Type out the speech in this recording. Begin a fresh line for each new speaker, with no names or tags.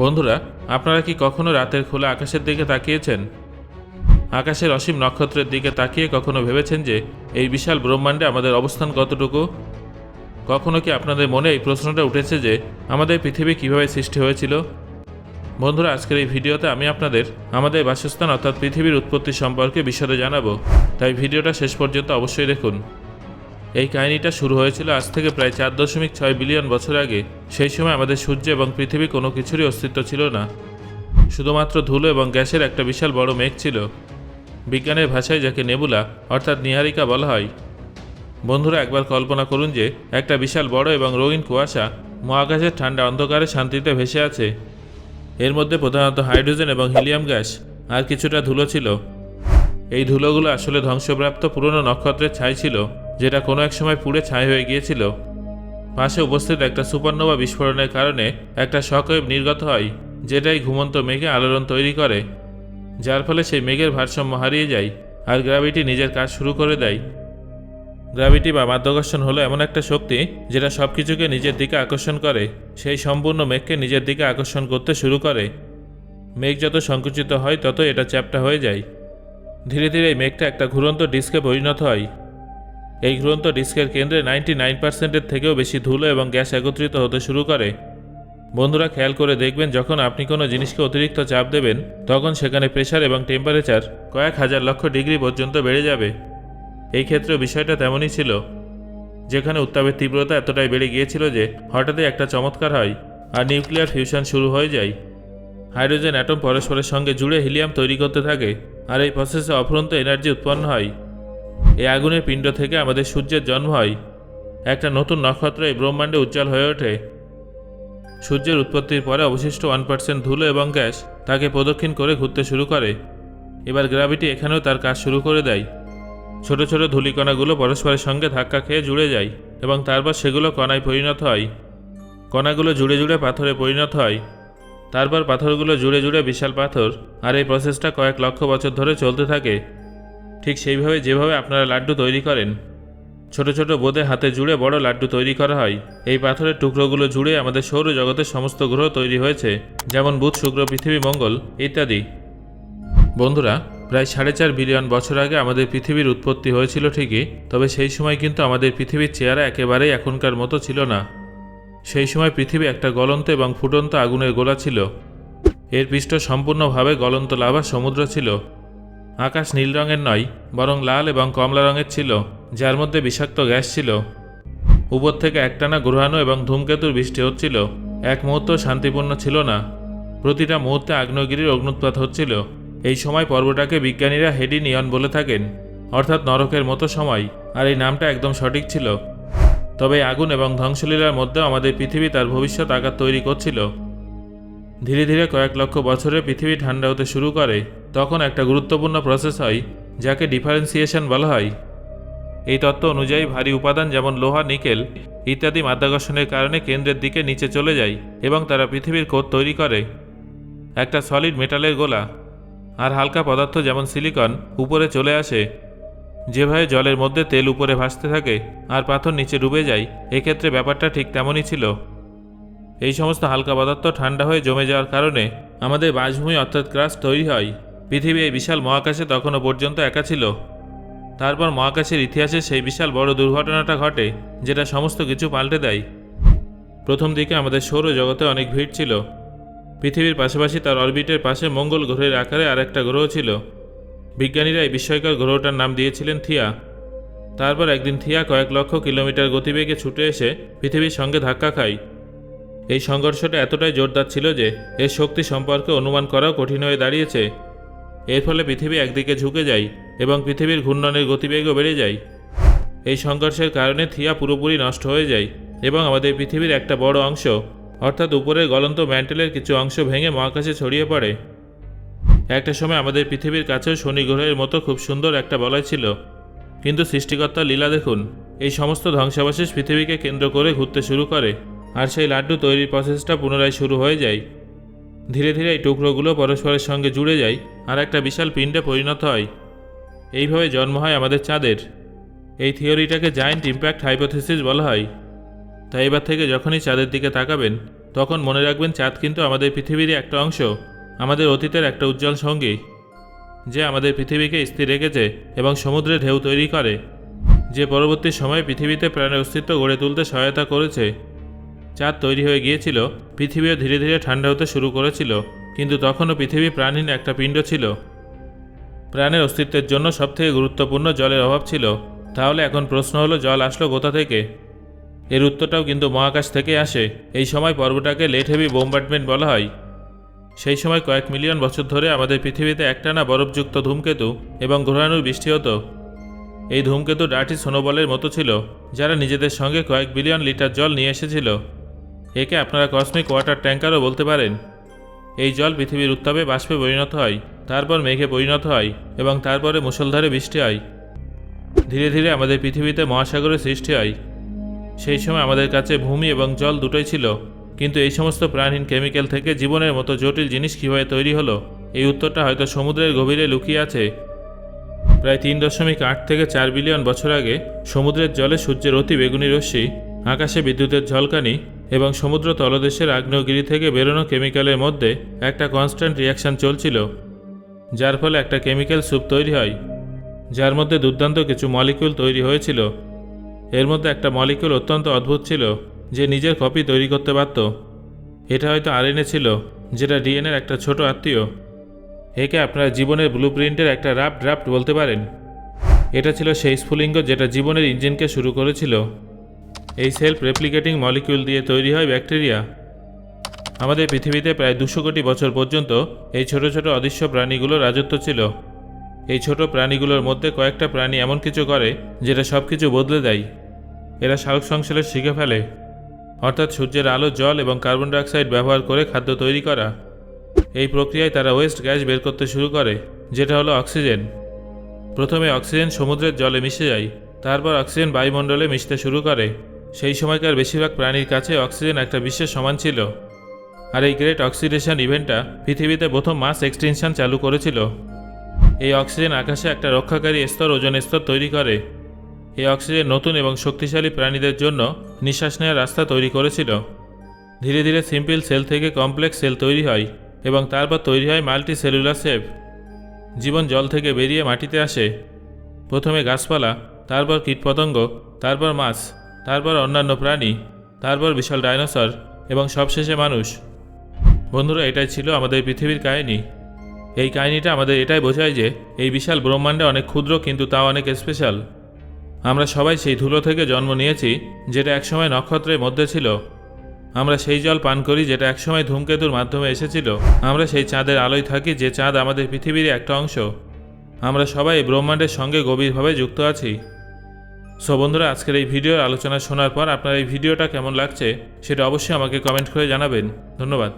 বন্ধুরা, আপনারা কি কখনো রাতের খোলা আকাশের দিকে তাকিয়েছেন? আকাশের অসীম নক্ষত্রের দিকে তাকিয়ে কখনো ভেবেছেন যে এই বিশাল ব্রহ্মাণ্ডে আমাদের অবস্থান কতটুকু? কখনো কি আপনাদের মনে এই প্রশ্নটা উঠেছে যে আমাদের পৃথিবী কীভাবে সৃষ্টি হয়েছিল? বন্ধুরা, আজকের এই ভিডিওতে আমি আপনাদের আমাদের বাসস্থান অর্থাৎ পৃথিবীর উৎপত্তি সম্পর্কে বিশদে জানাব। তাই ভিডিওটা শেষ পর্যন্ত অবশ্যই দেখুন। এই কাহিনীটা শুরু হয়েছিল আজ থেকে প্রায় চার দশমিক ছয় বিলিয়ন বছর আগে। সেই সময় আমাদের সূর্য এবং পৃথিবী কোনো কিছুরই অস্তিত্ব ছিল না। শুধুমাত্র ধুলো এবং গ্যাসের একটা বিশাল বড় মেঘ ছিল। বিজ্ঞানের ভাষায় যাকে নেবুলা অর্থাৎ নিহারিকা বলা হয়। বন্ধুরা, একবার কল্পনা করুন যে একটা বিশাল বড় এবং রঙিন কুয়াশা মহাকাশের ঠান্ডা অন্ধকারে শান্তিতে ভেসে আছে। এর মধ্যে প্রধানত হাইড্রোজেন এবং হিলিয়াম গ্যাস আর কিছুটা ধুলো ছিল। এই ধুলোগুলো আসলে ধ্বংসপ্রাপ্ত পুরনো নক্ষত্রের ছাই ছিল। যেটা কোনো এক সময় পুড়ে ছাই হয়ে গিয়েছিল। পাশে উপস্থিত একটা সুপারনোভা বিস্ফোরণের কারণে একটা শকওয়েভ নির্গত হয়, যেটাই ঘুমন্ত মেঘে আলোড়ন তৈরি করে, যার ফলে সেই মেঘের ভারসাম্য হারিয়ে যায় আর গ্র্যাভিটি নিজের কাজ শুরু করে দেয়। গ্র্যাভিটি বা মাধ্যাকর্ষণ হলো এমন একটা শক্তি যেটা সব কিছুকে নিজের দিকে আকর্ষণ করে, সেই সম্পূর্ণ মেঘকে নিজের দিকে আকর্ষণ করতে শুরু করে। মেঘ যত সংকুচিত হয় তত এটা চ্যাপ্টা হয়ে যায়। ধীরে ধীরে এই মেঘটা একটা ঘুরন্ত ডিস্কে পরিণত হয়। এই গ্রন্থ ডিস্কের কেন্দ্রে নাইনটি নাইন পার্সেন্টের থেকেও বেশি ধুলো এবং গ্যাস একত্রিত হতে শুরু করে। বন্ধুরা, খেয়াল করে দেখবেন, যখন আপনি কোনো জিনিসকে অতিরিক্ত চাপ দেবেন, তখন সেখানে প্রেশার এবং টেম্পারেচার কয়েক হাজার লক্ষ ডিগ্রি পর্যন্ত বেড়ে যাবে। এই ক্ষেত্রে বিষয়টা তেমনই ছিল, যেখানে উত্তাপের তীব্রতা এতটাই বেড়ে গিয়েছিল যে হঠাৎই একটা চমৎকার হয় আর নিউক্লিয়ার ফিউশন শুরু হয়ে যায়। হাইড্রোজেন অ্যাটম পরস্পরের সঙ্গে জুড়ে হিলিয়াম তৈরি করতে থাকে আর এই প্রসেসে অফুরন্ত এনার্জি উৎপন্ন হয়। এই আগুনের পিণ্ড থেকে আমাদের সূর্যের জন্ম হয়। একটা নতুন নক্ষত্র এই ব্রহ্মাণ্ডে উজ্জ্বল হয়ে ওঠে। সূর্যের উৎপত্তির পরে অবশিষ্ট ওয়ান পার্সেন্ট ধুলো এবং গ্যাস তাকে প্রদক্ষিণ করে ঘুরতে শুরু করে। এবার গ্র্যাভিটি এখানেও তার কাজ শুরু করে দেয়। ছোট ছোট ধূলিকণাগুলো পরস্পরের সঙ্গে ধাক্কা খেয়ে জুড়ে যায় এবং তারপর সেগুলো কণায় পরিণত হয়। কণাগুলো জুড়ে জুড়ে পাথরে পরিণত হয়। তারপর পাথরগুলো জুড়ে জুড়ে বিশাল পাথর, আর এই প্রসেসটা কয়েক লক্ষ বছর ধরে চলতে থাকে। ঠিক সেইভাবে যেভাবে আপনারা লাড্ডু তৈরি করেন, ছোট ছোট বোঁদে হাতে জুড়ে বড় লাড্ডু তৈরি করা হয়, এই পাথরের টুকরোগুলো জুড়ে আমাদের সৌরজগতের সমস্ত গ্রহ তৈরি হয়েছে, যেমন বুধ, শুক্র, পৃথিবী, মঙ্গল ইত্যাদি। বন্ধুরা, প্রায় সাড়ে চার বিলিয়ন বছর আগে আমাদের পৃথিবীর উৎপত্তি হয়েছিল ঠিকই, তবে সেই সময় কিন্তু আমাদের পৃথিবীর চেহারা একেবারেই এখনকার মতো ছিল না। সেই সময় পৃথিবী একটা গলন্ত এবং ফুটন্ত আগুনের গোলা ছিল। এর পৃষ্ঠ সম্পূর্ণভাবে গলন্ত লাভা সমুদ্র ছিল। আকাশ নীল রঙের নয়, বরং লাল এবং কমলা রঙের ছিল, যার মধ্যে বিষাক্ত গ্যাস ছিল। উপর থেকে একটানা গ্রহাণু এবং ধূমকেতুর বৃষ্টি হচ্ছিল। এক মুহূর্ত শান্তিপূর্ণ ছিল না। প্রতিটা মুহূর্তে আগ্নেয়গিরির অগ্নুৎপাত হচ্ছিল। এই সময় পর্বটাকে বিজ্ঞানীরা হেডি নিয়ন বলে থাকেন, অর্থাৎ নরকের মতো সময়, আর এই নামটা একদম সঠিক ছিল। তবে আগুন এবং ধ্বংসলীলার মধ্যেও আমাদের পৃথিবী তার ভবিষ্যৎ আকার তৈরি করছিল। ধীরে ধীরে কয়েক লক্ষ বছরে পৃথিবী ঠান্ডা হতে শুরু করে। তখন একটা গুরুত্বপূর্ণ প্রসেস হয়, যাকে ডিফারেন্সিয়েশন বলা হয়। এই তত্ত্ব অনুযায়ী ভারী উপাদান যেমন লোহা, নিকেল ইত্যাদি মাধ্যাকর্ষণের কারণে কেন্দ্রের দিকে নিচে চলে যায় এবং তারা পৃথিবীর কোষ তৈরি করে। একটা সলিড মেটালের গোলা আর হালকা পদার্থ যেমন সিলিকন উপরে চলে আসে। যেভাবে জলের মধ্যে তেল উপরে ভাসতে থাকে আর পাথর নিচে ডুবে যায়, এক্ষেত্রে ব্যাপারটা ঠিক তেমনই ছিল। এই সমস্ত হালকা পদার্থ ঠান্ডা হয়ে জমে যাওয়ার কারণে আমাদের বাসভূমি অর্থাৎ ক্রাস তৈরি হয়। পৃথিবী এই বিশাল মহাকাশে তখনও পর্যন্ত একা ছিল। তারপর মহাকাশের ইতিহাসে সেই বিশাল বড় দুর্ঘটনাটা ঘটে, যেটা সমস্ত কিছু পাল্টে দেয়। প্রথম দিকে আমাদের সৌরজগতে অনেক ভিড় ছিল। পৃথিবীর পাশাপাশি তার অরবিটের পাশে মঙ্গল গ্রহের আকারে আরেকটা গ্রহ ছিল। বিজ্ঞানীরা এই বিস্ময়কর গ্রহটার নাম দিয়েছিলেন থিয়া। তারপর একদিন থিয়া কয়েক লক্ষ কিলোমিটার গতিবেগে ছুটে এসে পৃথিবীর সঙ্গে ধাক্কা খায়। এই সংঘর্ষটা এতটাই জোরদার ছিল যে এর শক্তি সম্পর্কে অনুমান করাও কঠিন হয়ে দাঁড়িয়েছে। এর ফলে পৃথিবী একদিকে ঝুঁকে যায় এবং পৃথিবীর ঘূর্ণনের গতিবেগও বেড়ে যায়। এই সংঘর্ষের কারণে থিয়া পুরোপুরি নষ্ট হয়ে যায় এবং আমাদের পৃথিবীর একটা বড় অংশ, অর্থাৎ উপরের গলন্ত ম্যান্টেলের কিছু অংশ ভেঙে মহাকাশে ছড়িয়ে পড়ে। একটা সময় আমাদের পৃথিবীর কাছেও শনি গ্রহের মতো খুব সুন্দর একটা বলয় ছিল। কিন্তু সৃষ্টিকর্তার লীলা দেখুন, এই সমস্ত ধ্বংসাবশেষ পৃথিবীকে কেন্দ্র করে ঘুরতে শুরু করে আর সেই লাড্ডু তৈরির প্রসেসটা পুনরায় শুরু হয়ে যায়। ধীরে ধীরে এই টুকরোগুলো পরস্পরের সঙ্গে জুড়ে যায়। আর একটা বিশাল পিণ্ডে পরিণত হয়। এইভাবে জন্ম হয় আমাদের চাঁদের। এই থিওরিটাকে জায়েন্ট ইম্প্যাক্ট হাইপোথেসিস বলা হয়। তাই এবার থেকে যখনই চাঁদের দিকে তাকাবেন, তখন মনে রাখবেন চাঁদ কিন্তু আমাদের পৃথিবীরই একটা অংশ, আমাদের অতীতের একটা উজ্জ্বল সঙ্গী, যে আমাদের পৃথিবীকে স্থির রেখেছে এবং সমুদ্রে ঢেউ তৈরি করে, যে পরবর্তী সময়ে পৃথিবীতে প্রাণের অস্তিত্ব গড়ে তুলতে সহায়তা করেছে। চাঁদ তৈরি হয়ে গিয়েছিল, পৃথিবীও ধীরে ধীরে ঠান্ডা হতে শুরু করেছিল। কিন্তু তখনও পৃথিবী প্রাণহীন একটা পিণ্ড ছিল। প্রাণের অস্তিত্বের জন্য সবথেকে গুরুত্বপূর্ণ জলের অভাব ছিল। তাহলে এখন প্রশ্ন হলো, জল আসলো কোথা থেকে? এর উত্তরটাও কিন্তু মহাকাশ থেকে আসে। এই সময় পর্বটাকে লেট হেভি বোম্বার্ডমেন্ট বলা হয়। সেই সময় কয়েক মিলিয়ন বছর ধরে আমাদের পৃথিবীতে একটানা বরফযুক্ত ধূমকেতু এবং ঘোরানোর বৃষ্টি হতো। এই ধূমকেতু ডার্টি সোনোবলের মতো ছিল, যারা নিজেদের সঙ্গে কয়েক বিলিয়ন লিটার জল নিয়ে এসেছিল। একে আপনারা কসমিক ওয়াটার ট্যাঙ্কারও বলতে পারেন। এই জল পৃথিবীর উত্তাপে বাষ্পে পরিণত হয়, তারপর মেঘে পরিণত হয় এবং তারপরে মুষলধারে বৃষ্টি হয়। ধীরে ধীরে আমাদের পৃথিবীতে মহাসাগরের সৃষ্টি হয়। সেই সময় আমাদের কাছে ভূমি এবং জল দুটোই ছিল, কিন্তু এই সমস্ত প্রাণহীন কেমিক্যাল থেকে জীবনের মতো জটিল জিনিস কীভাবে তৈরি হলো, এই উত্তরটা হয়তো সমুদ্রের গভীরে লুকিয়ে আছে। প্রায় তিন দশমিক আট থেকে চার বিলিয়ন বছর আগে সমুদ্রের জলে সূর্যের অতি বেগুনি রশ্মি, আকাশে বিদ্যুতের ঝলকানি এবং সমুদ্র তলদেশের আগ্নেয়গিরি থেকে বেরোনো কেমিক্যালের মধ্যে একটা কনস্ট্যান্ট রিয়াকশন চলছিল, যার ফলে একটা কেমিক্যাল স্যুপ তৈরি হয়, যার মধ্যে দুর্দান্ত কিছু মলিকিউল তৈরি হয়েছিল। এর মধ্যে একটা মলিকিউল অত্যন্ত অদ্ভুত ছিল, যে নিজের কপি তৈরি করতে পারত। এটা হয়তো আরএনএ ছিল, যেটা ডিএনএর একটা ছোট আত্মীয়। একে আপনার জীবনের ব্লু প্রিন্টের একটা রাফ ড্রাফট বলতে পারেন। এটা ছিল সেই স্ফুলিঙ্গ যেটা জীবনের ইঞ্জিনকে শুরু করেছিল। এই সেলফ রেপ্লিকেটিং মলিকিউল দিয়ে তৈরি হয় ব্যাকটেরিয়া আমাদের পৃথিবীতে প্রায় দুশো কোটি বছর পর্যন্ত এই ছোট ছোট অদৃশ্য প্রাণীগুলোর রাজত্ব ছিল। এই ছোট প্রাণীগুলোর মধ্যে কয়েকটা প্রাণী এমন কিছু করে, যেটা সব কিছু বদলে দেয়। এরা সালোক সংশ্লেষ শিখে ফেলে। অর্থাৎ সূর্যের আলো, জল এবং কার্বন ডাইঅক্সাইড ব্যবহার করে খাদ্য তৈরি করা। এই প্রক্রিয়ায় তারা ওয়েস্ট গ্যাস বের করতে শুরু করে, যেটা হলো অক্সিজেন প্রথমে অক্সিজেন সমুদ্রের জলে মিশে যায়, তারপর অক্সিজেন বায়ুমণ্ডলে মিশতে শুরু করে। সেই সময়কার বেশিরভাগ প্রাণীর কাছে অক্সিজেন একটা বিশেষ সমান ছিল। আর এই গ্রেট অক্সিডেশন ইভেন্টটা পৃথিবীতে প্রথম মাস এক্সটেনশন চালু করেছিল। এই অক্সিজেন আকাশে একটা রক্ষাকারী স্তর, ওজন স্তর তৈরি করে। এই অক্সিজেন নতুন এবং শক্তিশালী প্রাণীদের জন্য নিঃশ্বাস নেওয়ার রাস্তা তৈরি করেছিল। ধীরে ধীরে সিম্পল সেল থেকে কমপ্লেক্স সেল তৈরি হয় এবং তারপর তৈরি হয় মাল্টি সেলুলার সেভ জীবন জল থেকে বেরিয়ে মাটিতে আসে। প্রথমে গাছপালা, তারপর কীটপতঙ্গ, তারপর মাছ। তারপর অন্যান্য প্রাণী, তারপর বিশাল ডাইনোসর এবং সবশেষে মানুষ। বন্ধুরা, এটাই ছিল আমাদের পৃথিবীর কাহিনী। এই কাহিনীটা আমাদের এটাই বোঝায় যে এই বিশাল ব্রহ্মাণ্ডে অনেক ক্ষুদ্র কিন্তু তাও অনেক স্পেশাল আমরা সবাই সেই ধুলো থেকে জন্ম নিয়েছি, যেটা একসময় নক্ষত্রের মধ্যে ছিল। আমরা সেই জল পান করি, যেটা একসময় ধূমকেতুর মাধ্যমে এসেছিল। আমরা সেই চাঁদের আলোয় থাকি, যে চাঁদ আমাদের পৃথিবীর একটা অংশ। আমরা সবাই ব্রহ্মাণ্ডের সঙ্গে গভীরভাবে যুক্ত আছি। সো বন্ধুরা, আজকের এই ভিডিওর আলোচনা শোনার পর আপনার এই ভিডিওটা কেমন লাগছে, সেটা অবশ্যই আমাকে কমেন্ট করে জানাবেন। ধন্যবাদ।